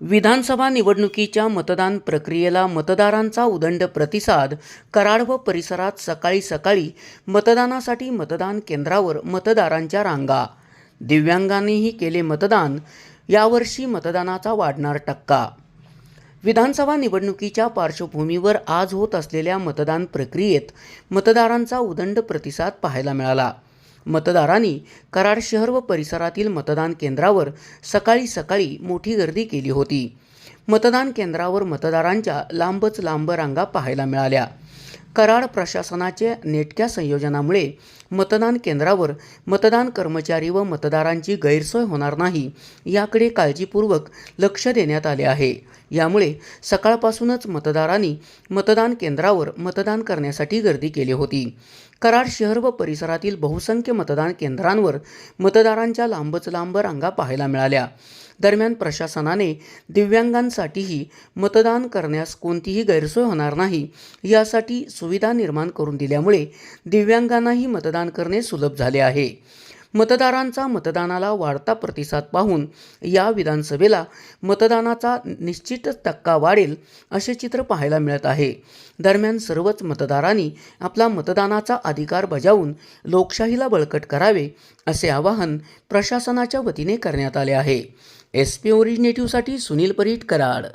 विधानसभा निवडणुकीच्या मतदान प्रक्रियेला मतदारांचा उदंड प्रतिसाद कराड व परिसरात सकाळी सकाळी मतदानासाठी मतदान केंद्रावर मतदारांच्या रांगा. दिव्यांगांनीही केले मतदान यावर्षी मतदानाचा वाढणार टक्का. विधानसभा निवडणुकीच्या पार्श्वभूमीवर आज होत असलेल्या मतदान प्रक्रियेत मतदारांचा उदंड प्रतिसाद पाहायला मिळाला. मतदारांनी कराड शहर व परिसरातील मतदान केंद्रावर सकाळी सकाळी मोठी गर्दी केली होती. मतदान केंद्रावर मतदारांच्या लांबच लांब रांगा पाहायला मिळाल्या. कराड प्रशासनाच्या नेटक्या संयोजनामुळे मतदान केंद्रावर मतदान कर्मचारी व मतदारांची गैरसोय होणार नाही याकडे काळजीपूर्वक लक्ष देण्यात आले आहे. यामुळे सकाळपासूनच मतदारांनी मतदान केंद्रावर मतदान करण्यासाठी गर्दी केली होती. कराड शहर व परिसरातील बहुसंख्य मतदान केंद्रांवर मतदारांच्या लांबच लांब रांगा पाहायला मिळाल्या. दरम्यान प्रशासनाने दिव्यांगांसाठीही मतदान करण्यास कोणतीही गैरसोय होणार नाही यासाठी सुविधा निर्माण करून दिल्यामुळे दिव्यांगांनाही मतदान करणे सुलभ झाले आहे. मतदारांचा मतदानाला वाढता प्रतिसाद पाहून या विधानसभेला मतदानाचा निश्चितच टक्का वाढेल असे चित्र पाहायला मिळत आहे. दरम्यान सर्वच मतदारांनी आपला मतदानाचा अधिकार बजावून लोकशाहीला बळकट करावे असे आवाहन प्रशासनाच्या वतीने करण्यात आले आहे. एस पी ओरिजिनेटिव्हसाठी सुनील परीट कराड.